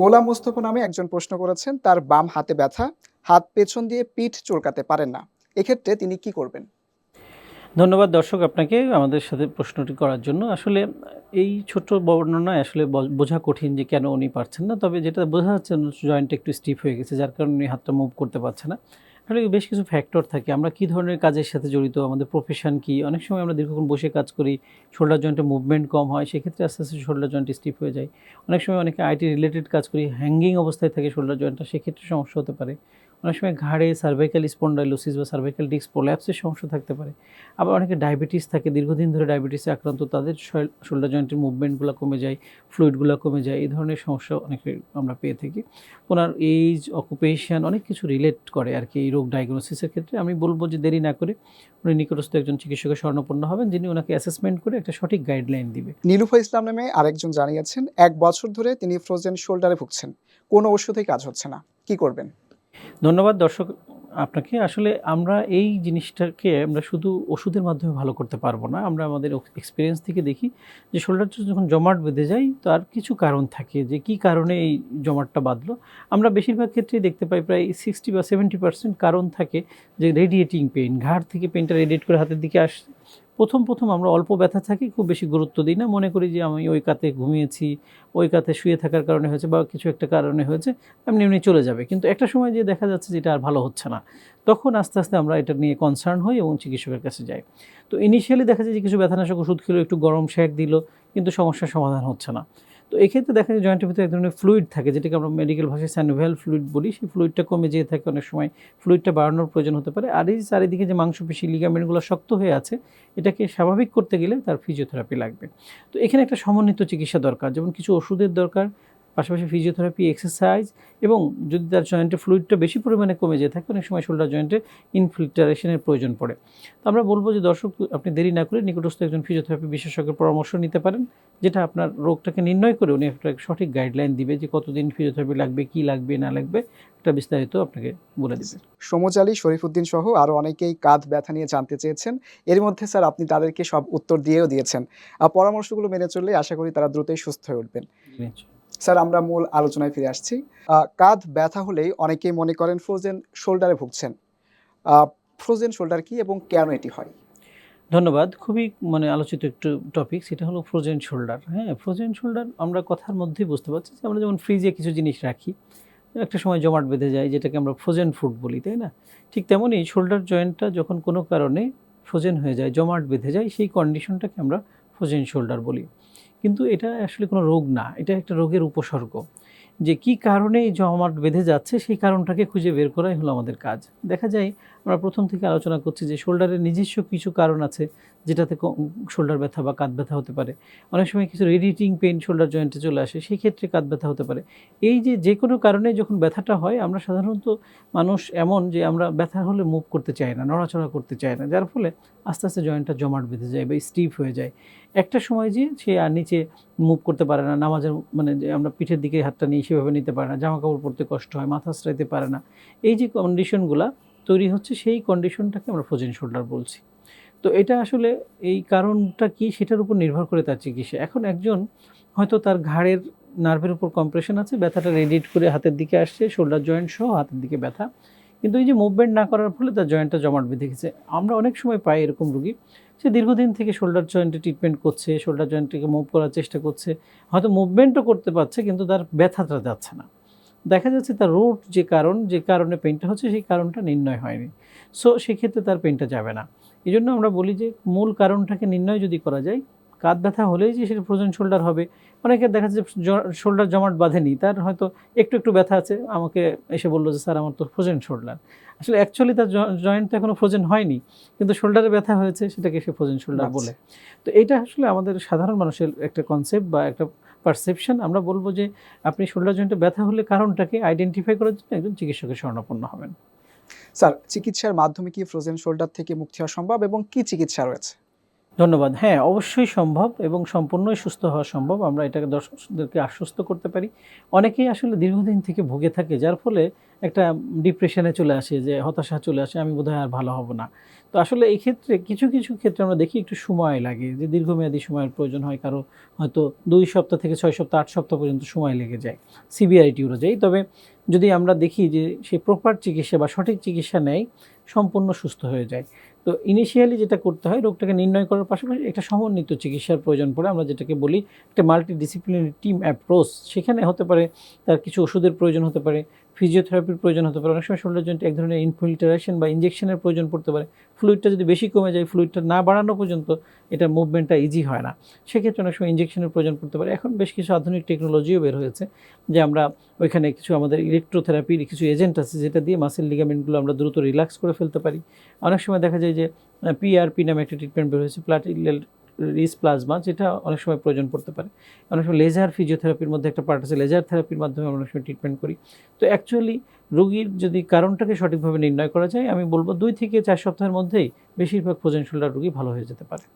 গোলাম মুস্তফা নামে একজন প্রশ্ন করেছেন, তার বাম হাতে ব্যথা, হাত পেছন দিয়ে পিঠ চুলকাতে পারেন না। এক্ষেত্রে তিনি কি করবেন? ধন্যবাদ দর্শক আপনাকে আমাদের সাথে প্রশ্নটি করার জন্য। আসলে এই ছোট বর্ণনায় আসলে বোঝা কঠিন যে কেন উনি পারছেন না, তবে যেটা বোঝা যাচ্ছে জয়েন্টটা একটু স্টিফ হয়ে গেছে, যার কারণে উনি হাতটা মুভ করতে পারছে না। আসলে বেশ কিছু ফ্যাক্টর থাকে। আমরা কি ধরনের কাজের সাথে জড়িত? আমাদের প্রফেশন কি? অনেক সময় আমরা দীর্ঘক্ষণ বসে কাজ করি শোল্ডার জয়েন্টে মুভমেন্ট কম হয়, সেক্ষেত্রে আস্তে আস্তে শোল্ডার জয়েন্ট স্টিফ হয়ে যায়। অনেক সময় অনেকে আইটি রিলেটেড কাজ করি হ্যাঙ্গিং অবস্থায় থাকে শোল্ডার জয়েন্টটা সেক্ষেত্রে সমস্যা হতে পারে। অনেক সময় ঘাড়ে সার্ভাইকাল স্পন্ডাইলোসিস বা সার্ভাইকাল ডিস্ক প্রোল্যাপসের সমস্যা থাকতে পারে। আবার অনেকে ডায়াবেটিস থাকে, দীর্ঘদিন ধরে ডায়াবেটিসে আক্রান্ত, তাদের শোল্ডার জয়েন্টের মুভমেন্টগুলো কমে যায় ফ্লুইডগুলো কমে যায়, এই ধরনের সমস্যা অনেকে আমরা পেয়ে থাকি। ওনার এইজ অকুপেশন অনেক কিছু রিলেট করে আর কি এই রোগ ডায়াগনোসিসের ক্ষেত্রে। আমি বলব যে দেরি না করে উনি নিকটস্থ একজন চিকিৎসকের স্বর্ণপন্ন হবেন, যিনি ওনাকে অ্যাসেসমেন্ট করে একটা সঠিক গাইডলাইন দিবে। নীলুফা ইসলাম নামে আরেকজন জানিয়েছেন, এক বছর ধরে তিনি ফ্রোজেন শোল্ডারে ভুগছেন, কোনো ওষুধেই কাজ হচ্ছে না, কি করবেন? ধন্যবাদ দর্শক, আপনাকে। আসলে আমরা এই জিনিসটাকে আমরা শুধু ওষুধের মাধ্যমে ভালো করতে পারব না, আমরা আমাদের এক্সপিরিয়েন্স থেকে দেখি যে শোল্ডারটা যখন জমাট বেঁধে যায়, তার কিছু কারণ থাকে যে কি কারণে এই জমাটটা বাঁধলো। আমরা বেশিরভাগ ক্ষেত্রেই দেখতে পাই প্রায় সিক্সটি বা সেভেন্টি পার্সেন্ট কারণ থাকে যে রেডিয়েটিং পেইন ঘাড় থেকে পেইনটা রেডিয়েট করে হাতের দিকে আসে প্রথম প্রথম আমরা অল্প ব্যথা থাকি, খুব বেশি গুরুত্ব দিই না। মনে করি যে আমি ওই কাতে ঘুমিয়েছি, ওই কাতে শুয়ে থাকার কারণে হয়েছে বা কিছু একটা কারণে হয়েছে, এমনি এমনি চলে যাবে। কিন্তু একটা সময় যে দেখা যাচ্ছে যেটা আর ভালো হচ্ছে না, তখন আস্তে আস্তে আমরা এটা নিয়ে কনসার্ন হই এবং চিকিৎসকের কাছে যাই। তো ইনিশিয়ালি দেখা যায় যে কিছু ব্যথানাশক ওষুধ খেলো, একটু গরম শেক দিল, কিন্তু সমস্যার সমাধান হচ্ছে না। তো এক্ষেত্রে দেখা যায় জয়েন্টের ভিতরে এক ধরনের ফ্লুইড থাকে, যেটাকে আমরা মেডিকেল ভাষায় স্যানোভেল ফ্লুইড বলি। সেই ফ্লুইডটা কমে যেয়ে থাকে অনেক সময়। ফ্লুইডটা বাড়ানোর প্রয়োজন হতে পারে। আর এই চারিদিকে যে মাংসপেশি লিগামেন্টগুলো শক্ত হয়ে আছে, এটাকে স্বাভাবিক করতে গেলে তার ফিজিওথেরাপি লাগবে। তো এখানে একটা সমন্বিত চিকিৎসা দরকার, যেমন কিছু ওষুধের দরকার পাশাপাশি ফিজিওথেরাপি এক্সারসাইজ এবং যদি তার জয়েন্টে ফ্লুইডটা বেশি পরিমাণে কমে যেয়ে থাকে অনেক সময় শোল্ডার জয়েন্টে ইনফিল্টারেশনের প্রয়োজন পড়ে। তো আমরা বলব যে দর্শক আপনি দেরি না করে নিকটস্থ একজন ফিজিওথেরাপি বিশেষজ্ঞের পরামর্শ নিতে পারেন যেটা আপনার রোগটাকে নির্ণয় করে উনি একটা সঠিক গাইডলাইন দিবে যে কতদিন ফিজিওথেরাপি লাগবে কি লাগবে না লাগবে একটা বিস্তারিত আপনাকে বলে দিবে। সমজ আলী শরীফুদ্দিন সহ আরও অনেকেই কাঁধ ব্যথা নিয়ে জানতে চেয়েছেন। এর মধ্যে স্যার আপনি তাদেরকে সব উত্তর দিয়েও দিয়েছেন। আর পরামর্শগুলো মেনে চললে আশা করি তারা দ্রুতই সুস্থ হয়ে উঠবেন। স্যার, আমরা মূল আলোচনায় ফিরে আসছি। কাঁধ ব্যথা হলেই অনেকেই মনে করেন ফ্রোজেন শোল্ডারে ভুগছেন। ফ্রোজেন শোল্ডার কি এবং কেন এটি হয়? ধন্যবাদ। খুবই মানে আলোচিত একটু টপিক সেটা হলো ফ্রোজেন শোল্ডার হ্যাঁ ফ্রোজেন শোল্ডার আমরা কথার মধ্যেই বুঝতে পারছি যে আমরা যেমন ফ্রিজে কিছু জিনিস রাখি, একটা সময় জমাট বেঁধে যায়, যেটাকে আমরা ফ্রোজেন ফুড বলি, তাই না? ঠিক তেমনই শোল্ডার জয়েন্টটা যখন কোনো কারণে ফ্রোজেন হয়ে যায়, জমাট বেঁধে যায়, সেই কন্ডিশনটাকে আমরা ফ্রোজেন শোল্ডার বলি। কিন্তু এটা আসলে কোনো রোগ না, এটা একটা রোগের উপসর্গ। যে কি কারণে এই জমাট বেঁধে যাচ্ছে সেই কারণটাকে খুঁজে বের করাই হলো আমাদের কাজ। দেখা যায় আমরা প্রথম থেকে আলোচনা করছি যে শোল্ডারের নিজস্ব কিছু কারণ আছে যেটাতে শোল্ডার ব্যথা বা কাঁধ ব্যথা হতে পারে। অনেক সময় কিছু রেডিয়েটিং পেন শোল্ডার জয়েন্টে চলে আসে সেই ক্ষেত্রে কাঁধ ব্যথা হতে পারে। এই যে যে কোনো কারণে যখন ব্যথাটা হয়, আমরা সাধারণত মানুষ এমন যে আমরা ব্যথা হলে মুভ করতে চাই না, নড়াচড়া করতে চাই না। যার ফলে আস্তে আস্তে জয়েন্টটা জমাট বেঁধে যায় বা স্টিফ হয়ে যায়। একটা সময় যে সে আর নিচে মুভ করতে পারে না, নামাজের মানে যে আমরা পিঠের দিকে হাতটা নিয়ে সেভাবে নিতে পারে না জামা কাপড় পরতে কষ্ট হয়, মাথা আশ্রাইতে পারে না। এই যে কন্ডিশনগুলো তৈরি হচ্ছে, সেই কন্ডিশনটাকে আমরা ফ্রোজেন শোল্ডার বলছি। তো এটা আসলে এই কারণটা কি? সেটার উপর নির্ভর করে তার চিকিৎসা। এখন একজন হয়তো তার ঘাড়ের নার্ভের উপর কম্প্রেশন আছে, ব্যথাটা রেডিট করে হাতের দিকে আসছে শোল্ডার জয়েন্ট সহ হাতের দিকে ব্যথা। কিন্তু এই যে মুভমেন্ট না করার ফলে তার জয়েন্টটা জমাট বেঁধে গেছে। আমরা অনেক সময় পাই এরকম রুগী, সে দীর্ঘদিন থেকে শোল্ডার জয়েন্টে ট্রিটমেন্ট করছে শোল্ডার জয়েন্টটিকে মুভ করার চেষ্টা করছে। হয়তো মুভমেন্টও করতে পারছে, কিন্তু তার ব্যথাটা যাচ্ছে না। দেখা যাচ্ছে তার রুট যে কারণ, যে কারণে পেনটা হচ্ছে, সেই কারণটা নির্ণয় হয়নি। সো সেক্ষেত্রে তার পেনটা যাবে না। এই জন্য আমরা বলি যে মূল কারণটাকে নির্ণয় যদি করা যায় কাঁধ ব্যথা হলেই যে সেটা ফ্রোজেন শোল্ডার হবে। অনেকের দেখা যাচ্ছে শোল্ডার জমাট বাঁধেনি তার হয়তো একটু একটু ব্যথা আছে আমাকে এসে বলল যে স্যার আমার তো ফ্রোজেন শোল্ডার আসলে অ্যাকচুয়ালি তার জয়েন্ট তো এখনও ফ্রোজেন হয়নি কিন্তু শোল্ডারে ব্যথা হয়েছে সেটাকে সে ফ্রোজেন শোল্ডার আচ্ছা। বলে তো এটা আসলে আমাদের সাধারণ মানুষের একটা কনসেপ্ট বা একটা পারসেপশন আমরা বলব যে আপনি শোল্ডার জয়েন্টে ব্যথা হলে কারণটাকে আইডেন্টিফাই করার জন্য একজন চিকিৎসকের শরণাপন্ন হবেন। স্যার চিকিৎসার মাধ্যমে কি ফ্রোজেন শোল্ডার থেকে মুক্তি হওয়া সম্ভব এবং কি চিকিৎসা রয়েছে? ধন্যবাদ। হ্যাঁ অবশ্যই সম্ভব এবং সম্পূর্ণই সুস্থ হওয়া সম্ভব। আমরা এটাকে দর্শকদেরকে আশ্বস্ত করতে পারি। অনেকেই আসলে দীর্ঘদিন থেকে ভুগে থাকে, যার ফলে একটা ডিপ্রেশনে চলে আসে, যে হতাশা চলে আসে, আমি বোধহয় আর ভালো হব না। তো আসলে এই ক্ষেত্রে কিছু কিছু ক্ষেত্রে আমরা দেখি একটু সময় লাগে, যে দীর্ঘমেয়াদী সময়ের প্রয়োজন হয়, কারও হয়তো দুই সপ্তাহ থেকে ছয় সপ্তাহ, আট সপ্তাহ পর্যন্ত সময় লেগে যায় সিবিআইটি অনুযায়ী। তবে যদি আমরা দেখি যে সেই প্রপার চিকিৎসা বা সঠিক চিকিৎসা নেয়, সম্পূর্ণ সুস্থ হয়ে যায়। তো ইনিশিয়ালি যেটা করতে হয়, রোগটাকে নির্ণয় করার পাশাপাশি একটা সমন্বিত চিকিৎসার প্রয়োজন পড়ে। আমরা যেটাকে বলি একটা মাল্টি ডিসিপ্লিনারি টিম অ্যাপ্রোচ সেখানে হতে পারে তার কিছু ওষুধের প্রয়োজন হতে পারে ফিজিওথেরাপির প্রয়োজন হতে পারে। অনেক সময় শোল্ডার জয়েন্টে এক ধরনের ইনফিল্টারেশন বা ইঞ্জেকশনের প্রয়োজন পড়তে পারে। ফ্লুইডটা যদি বেশি কমে যায় ফ্লুইডটা না বাড়ানো পর্যন্ত এটা মুভমেন্টটা ইজি হয় না। সেক্ষেত্রে অনেক সময় ইঞ্জেকশনের প্রয়োজন পড়তে পারে। এখন বেশ কিছু আধুনিক টেকনোলজিও বের হয়েছে, যে আমরা ওইখানে কিছু আমাদের ইলেকট্রোথেরাপির কিছু এজেন্ট আছে, যেটা দিয়ে মাসেল লিগামেন্টগুলো আমরা দ্রুত রিল্যাক্স করে ফেলতে পারি। অনেক সময় দেখা যায় যে পিআরপি নামে একটা ট্রিটমেন্ট বের হয়েছে প্লাটিলেল রিস প্লাজমা, যেটা অনেক সময় প্রয়োজন পড়তে পারে। অনেক সময় লেজার ফিজিওথেরাপির মধ্যে একটা পার্ট আছে লেজার থেরাপির মাধ্যমে অনেক সময় ট্রিটমেন্ট করি। তো অ্যাকচুয়ালি রোগীর যদি কারণটাকে সঠিকভাবে নির্ণয় করা যায়, আমি বলব দুই থেকে চার সপ্তাহের মধ্যেই বেশিরভাগ ফ্রোজেন শোল্ডার রোগী ভালো হয়ে যেতে পারে।